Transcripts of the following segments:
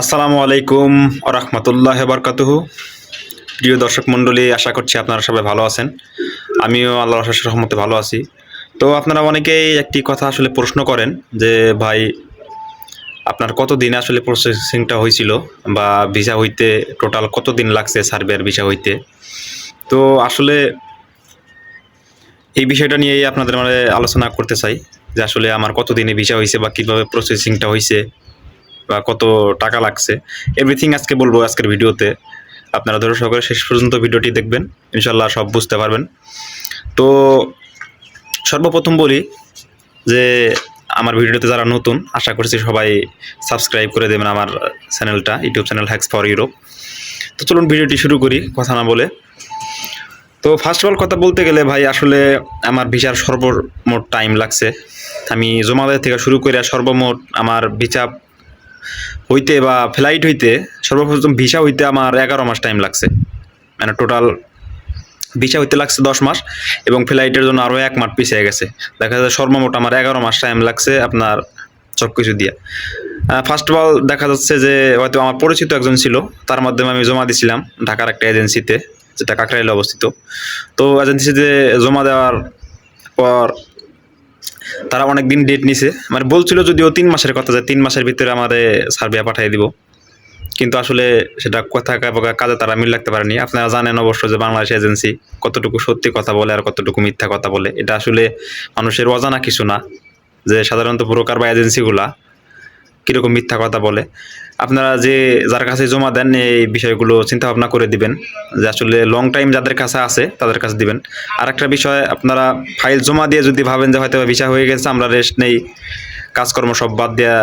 আসসালামু আলাইকুম রহমতুল্লাহ বরকাতুহু। প্রিয় দর্শক মণ্ডলী, আশা করছি আপনারা সবাই ভালো আছেন। আমিও আল্লাহ রহমতে ভালো আছি। তো আপনারা অনেকেই একটি কথা আসলে প্রশ্ন করেন যে, ভাই, আপনার কত দিন আসলে প্রসেসিংটা হয়েছিল বা ভিসা হইতে টোটাল কত দিন লাগছে সার্বিয়ার ভিসা হইতে? তো আসলে এই বিষয়টা নিয়েই আপনাদের মানে আলোচনা করতে চাই যে, আসলে আমার কত দিনে ভিসা হয়েছে বা কীভাবে প্রসেসিংটা হয়েছে বা কত টাকা লাগছে এভরিথিং আজকে বলব আজকের ভিডিওতে। আপনারা ধরো সকালে শেষ পর্যন্ত ভিডিওটি দেখবেন ইনশাল্লাহ সব বুঝতে পারবেন। তো সর্বপ্রথম বলি যে আমার ভিডিওতে যারা নতুন, আশা করছি সবাই সাবস্ক্রাইব করে দেবেন আমার চ্যানেলটা, YouTube channel hacks for Europe তো চলুন ভিডিওটি শুরু করি, কথা না বলে। তো ফার্স্ট অফ অল কথা বলতে গেলে ভাই, আসলে আমার ভিসার সর্বমোট টাইম লাগছে। আমি জমাদের থেকে শুরু করে সর্বমোট আমার ভিসা হইতে বা ফ্লাইট হইতে সর্বপ্রথম ভিসা হইতে আমার এগারো মাস টাইম লাগছে। মানে টোটাল ভিসা হইতে লাগছে দশ মাস এবং ফ্লাইটের জন্য আরও এক মাস পিছিয়ে গেছে। দেখা যায় সর্বমোট আমার এগারো মাস টাইম লাগছে আপনার সব কিছু দিয়ে ফার্স্ট অফ অল দেখা যাচ্ছে যে হয়তো আমার পরিচিত একজন ছিল, তার মাধ্যমে আমি জমা দিছিলাম ঢাকার একটা এজেন্সিতে যেটা কাকরাইলে অবস্থিত। তো এজেন্সিতে জমা দেওয়ার পর তারা অনেক দিন ডেট নিছে। মানে বলছিল যদিও তিন মাসের কথা যে তিন মাসের ভিতরে আমাদের সার্ভে পাঠিয়ে দিব। কিন্তু আসলে সেটা কথা কাজে তারা মিল রাখতে পারেনি। আপনারা জানেন অবশ্য যে বাংলাদেশ এজেন্সি কতটুকু সত্যি কথা বলে আর কতটুকু মিথ্যা কথা বলে। এটা আসলে মানুষের অজানা কিছু না। যে সাধারণত ব্রোকার বা এজেন্সিগুলা কীরকম মিথ্যা কথা বলে। আপনারা যে, যার কাছে জমা দেন, এই বিষয়গুলো চিন্তা ভাবনা করে দিবেন। যে আসলে লং টাইম যাদের কাছে আছে, তাদের কাছে দিবেন। আর একটা বিষয়, আপনারা ফাইল জমা দিয়ে যদি ভাবেন যে হয়তো ভিসা হয়ে গেছে, আমরা রেস্ট নেই, কাজকর্ম সব বাদ দেওয়া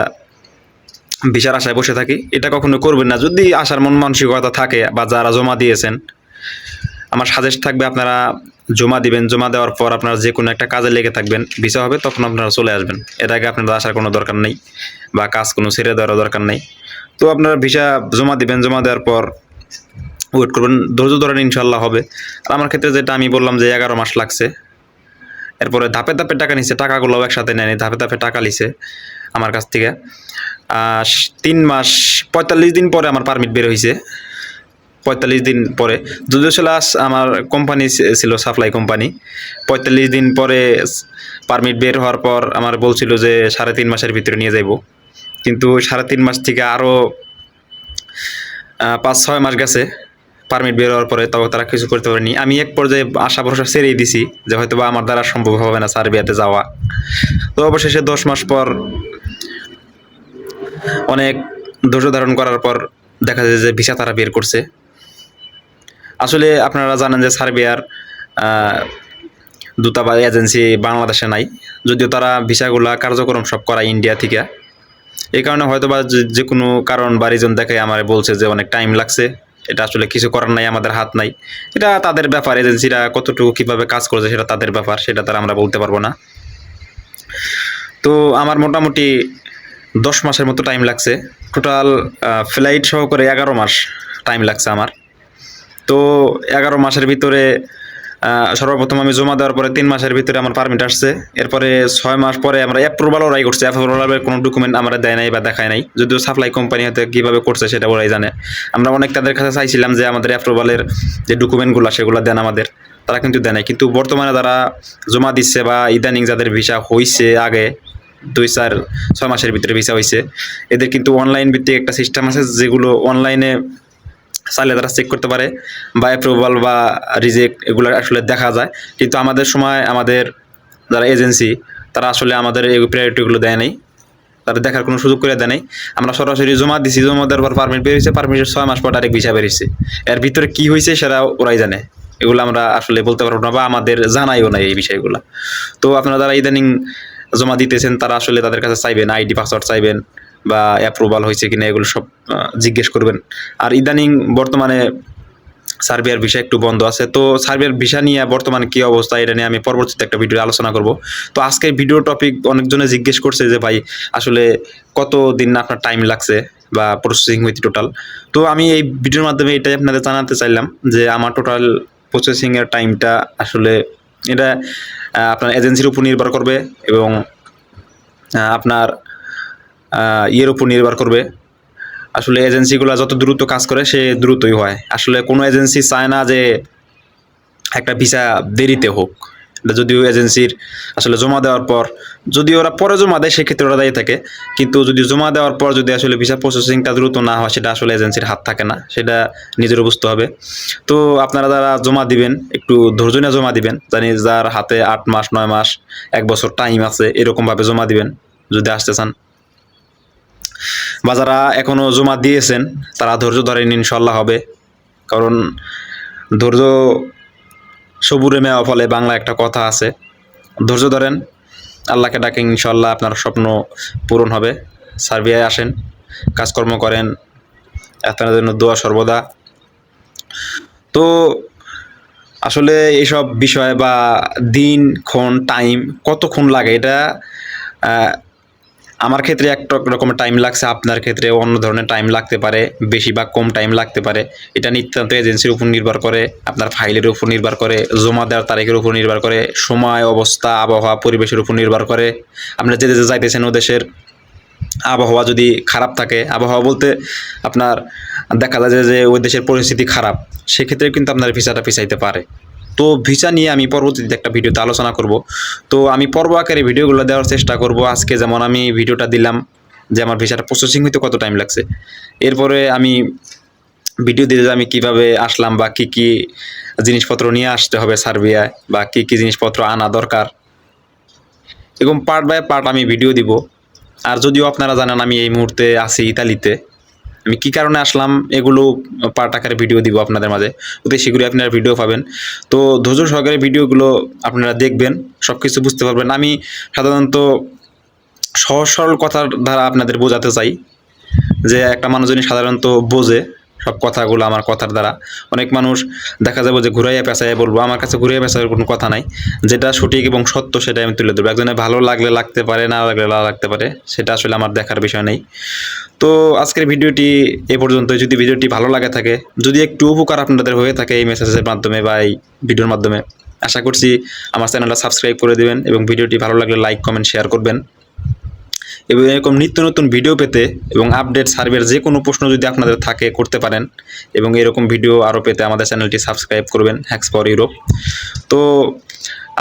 ভিসার আশায় বসে থাকি, এটা কখনো করবেন না। যদি আসার মন মানসিকতা থাকে বা যারা জমা দিয়েছেন, আমার সাজেস্ট থাকবে আপনারা জমা দিবেন, জমা দেওয়ার পর আপনারা যে কোনো একটা কাজে লেগে থাকবেন, ভিসা হবে, তখন আপনারা চলে আসবেন। এর আগে আপনাদের আসার কোনো দরকার নেই বা কাজ কোনো ছেড়ে দেওয়ার দরকার নেই। তো আপনারা ভিসা জমা দিবেন, জমা দেওয়ার পর ওয়েট করবেন, ধৈর্য ধরেন ইনশাল্লাহ হবে। আর আমার ক্ষেত্রে যেটা আমি বললাম যে এগারো মাস লাগছে। এরপরে ধাপে ধাপে টাকা নিছে, টাকাগুলোও একসাথে নেয়নি, ধাপে ধাপে টাকা নিছে আমার কাছ থেকে। তিন মাস, পঁয়তাল্লিশ দিন পরে আমার পারমিট বের হয়েছে পঁয়তাল্লিশ দিন পরে। যদিও ছিল আস- আমার কোম্পানি ছিল সাপ্লাই কোম্পানি পঁয়তাল্লিশ দিন পরে পারমিট বের হওয়ার পর আমার বলছিল যে সাড়ে তিন মাসের ভিতরে নিয়ে যাইব। কিন্তু সাড়ে তিন মাস থেকে আরও পাঁচ ছয় মাস গেছে পারমিট বের হওয়ার পরে, তবে তারা কিছু করতে পারেনি। আমি এক পর্যায়ে আশা ভরসা ছেড়েই দিছি যে হয়তো বা আমার দ্বারা সম্ভব হবে না সার্বিয়াতে যাওয়া। তো অবশেষে দশ মাস পর অনেক ধৈর্য ধারণ করার পর দেখা যায় যে ভিসা তারা বের করছে। আসলে আপনারা জানেন যে সার্বিয়ার দূতাবাস এজেন্সি বাংলাদেশে নাই। যদিও তারা ভিসাগুলা কার্যক্রম সব করা ইন্ডিয়া থেকে। এই কারণে হয়তো বা যে- যে কোনো কারণ বা রিজন দেখে আমার বলছে যে অনেক টাইম লাগছে। এটা আসলে কিছু করার নাই, আমাদের হাত নাই। এটা তাদের ব্যাপার, এজেন্সিরা কতটুকু কীভাবে কাজ করছে সেটা তাদের ব্যাপার, সেটা তারা আমরা বলতে পারব না। তো আমার মোটামুটি দশ মাসের মতো টাইম লাগছে। টোটাল ফ্লাইট সহ করে এগারো মাস টাইম লাগছে আমার। তো এগারো মাসের ভিতরে সর্বপ্রথম আমি জমা দেওয়ার পরে তিন মাসের ভিতরে আমার পারমিট আসছে। এরপরে ছয় মাস পরে আমরা অ্যাপ্রুভাল ওরাই করছে। অ্যাপ্রুভালের কোনো ডকুমেন্ট আমরা দেয় নাই বা দেখায় নাই। যদিও সাপ্লাই কোম্পানি হয়তো কীভাবে করছে সেটা ওরাই জানে। আমরা অনেক তাদের কাছে চাইছিলাম যে আমাদের অ্যাপ্রুভালের যে ডকুমেন্টগুলো সেগুলো দেন আমাদের। তারা কিন্তু দেয় নাই। কিন্তু বর্তমানে তারা জমা দিচ্ছে বা ইদানিং যাদের ভিসা হয়েছে আগে, দুই, চার, ছয় মাসের ভিতরে ভিসা হয়েছে এদের কিন্তু অনলাইন ভিত্তিক একটা সিস্টেম আছে যেগুলো অনলাইনে চাইলে তারা চেক করতে পারে বা অ্যাপ্রুভাল বা রিজেক্ট এগুলো আসলে দেখা যায়। কিন্তু আমাদের সময় আমাদের যারা এজেন্সি তারা আসলে আমাদের এই প্রায়োরিটিগুলো দেয় নাই। তাদের দেখার কোনো সুযোগ করে দেয় নাই। আমরা সরাসরি জমা দিছি, জমা দেওয়ার পর পারমিট বেরিয়েছে পারমিটের ছয় মাস পর ডাইরেক্ট ভিসা বেরিয়েছে এর ভিতরে কি হয়েছে সেটা ওরাই জানে। এগুলো আমরা আসলে বলতে পারব না বা আমাদের জানাইও নাই এই বিষয়গুলো। তো আপনারা যারা ইদানিং জমা দিতেছেন, তারা আসলে তাদের কাছে চাইবেন আইডি পাসওয়ার্ড চাইবেন। বা অ্যাপ্রুভাল হয়েছে কিনা এগুলো সব জিজ্ঞেস করবেন। আর ইদানিং বর্তমানে সার্বিয়ার ভিসা একটু বন্ধ আছে। তো সার্বিয়ার ভিসা নিয়ে বর্তমানে কি অবস্থা, এটা নিয়ে আমি পরবর্তীতে একটা ভিডিও আলোচনা করব। তো আজকের ভিডিও টপিক অনেকজনে জিজ্ঞেস করছে যে, ভাই, আসলে কত দিন আপনার টাইম লাগছে বা প্রসেসিং হইতে টোটাল তো আমি এই ভিডিওর মাধ্যমে এটাই আপনাদের জানাতে চাইলাম যে, আমার টোটাল প্রসেসিংয়ের টাইমটা আসলে এটা আপনার এজেন্সির উপর নির্ভর করবে এবং আপনার ইয়ের উপর নির্ভর করবে। আসলে এজেন্সিগুলো যত দ্রুত কাজ করে, সে দ্রুতই হয়। আসলে কোনো এজেন্সি চায় না যে একটা ভিসা দেরিতে হোক। এটা যদিও এজেন্সির আসলে জমা দেওয়ার পর, যদি ওরা পরে জমা দেয়, সেক্ষেত্রে ওরা দায়ী থাকে। কিন্তু যদি জমা দেওয়ার পর যদি আসলে ভিসা প্রসেসিংটা দ্রুত না হয়, সেটা আসলে এজেন্সির হাত থাকে না। সেটা নিজের বুঝতে হবে। তো আপনারা যারা জমা দিবেন, একটু ধৈর্য নিয়ে জমা দিবেন। জানি যার হাতে আট মাস, নয় মাস, এক বছর টাইম আছে, এরকমভাবে জমা দিবেন, যদি আসতে চান। বা যারা এখনও জমা দিয়েছেন, তারা ধৈর্য ধরেন ইনশাল্লাহ হবে। কারণ ধৈর্য সবুরে মেওয়া ফলে বাংলা একটা কথা আছে, ধৈর্য ধরেন, আল্লাহকে ডাকে ইনশাল্লাহ আপনার স্বপ্ন পূরণ হবে। সার্বিয়ায় আসেন, কাজকর্ম করেন আপনাদের জন্য দোয়া সর্বদা। তো আসলে এইসব বিষয় বা দিন, ক্ষণ টাইম কতক্ষণ লাগে এটা আমার ক্ষেত্রে একটা রকমের টাইম লাগছে, আপনার ক্ষেত্রে অন্য ধরনের টাইম লাগতে পারে বেশি বা কম টাইম লাগতে পারে। এটা নিত্যান্ত এজেন্সির উপর নির্ভর করে, আপনার ফাইলের উপর নির্ভর করে, জমা দেওয়ার তারিখের উপর নির্ভর করে, সময়, অবস্থা, আবহাওয়া, পরিবেশের উপর নির্ভর করে। আপনার যে দেশে যাইতেছেন, ও দেশের আবহাওয়া যদি খারাপ থাকে, আবহাওয়া বলতে আপনার দেখা যায় যে- যে ওই দেশের পরিস্থিতি খারাপ, সেক্ষেত্রে কিন্তু আপনার ভিসাটা পিছাইতে পারে। তো ভিসা নিয়ে আমি পরবর্তীতে একটা ভিডিওতে আলোচনা করব। তো আমি পর্ব আকারে ভিডিওগুলো দেওয়ার চেষ্টা করব। আজকে যেমন আমি ভিডিওটা দিলাম যে আমার ভিসাটা প্রসেসিং হইতে কত টাইম লাগছে। এরপরে আমি ভিডিও দিতে আমি কীভাবে আসলাম বা কি কি জিনিসপত্র নিয়ে আসতে হবে সার্বিয়ায় বা কি কি জিনিসপত্র আনা দরকার। এরকম পার্ট বাই পার্ট আমি ভিডিও দিব। আর যদিও আপনারা জানেন আমি এই মুহূর্তে আছি ইতালিতে আমি কি কারণে আসলাম এগুলো পার্ট আকারে ভিডিও দিব আপনাদের মাঝে? অতি সেগুলি আপনারা ভিডিও পাবেন। তো ধৈর্য সহকারে ভিডিওগুলো আপনারা দেখবেন সব কিছু বুঝতে পারবেন। আমি সাধারণত সহজ সরল কথার দ্বারা আপনাদের বোঝাতে চাই যে একটা মানুষ সাধারণত বোঝে সব কথাগুলো আমার কথার দ্বারা। অনেক মানুষ দেখা যাবে যে ঘুরাইয়া পেঁচাইয়া বলব, আমার কাছে ঘুরাইয়া পেঁচাইয়ের কোনো কথা নাই। যেটা সঠিক এবং সত্য সেটা আমি তুলে দেবো একজনে ভালো লাগলে লাগতে পারে, না লাগলে না লাগতে পারে, সেটা আসলে আমার দেখার বিষয় নেই। তো আজকের ভিডিওটি এ পর্যন্ত যদি ভিডিওটি ভালো লাগে থাকে, যদি একটু উপকার আপনাদের হয়ে থাকে এই মেসেজের মাধ্যমে বা এই ভিডিওর মাধ্যমে, আশা করছি আমার চ্যানেলটা সাবস্ক্রাইব করে দেবেন এবং ভিডিওটি ভালো লাগলে লাইক, কমেন্ট, শেয়ার করবেন। এবং এরকম নিত্য নতুন ভিডিও পেতে এবং আপডেট সার্ভের যে কোনো প্রশ্ন যদি আপনাদের থাকে করতে পারেন এবং এরকম ভিডিও আরও পেতে আমাদের চ্যানেলটি সাবস্ক্রাইব করবেন হ্যাক্স ফর ইউরোপ তো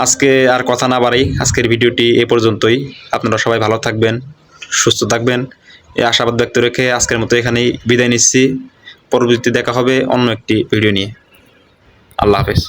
আজকে আর কথা না বাড়াই, আজকের ভিডিওটি এ পর্যন্তই। আপনারা সবাই ভালো থাকবেন, সুস্থ থাকবেন। এই আশাবাদ ব্যক্ত রেখে আজকের মতো এখানেই বিদায় নিচ্ছি। পরবর্তীতে দেখা হবে অন্য একটি ভিডিও নিয়ে। আল্লাহ হাফেজ।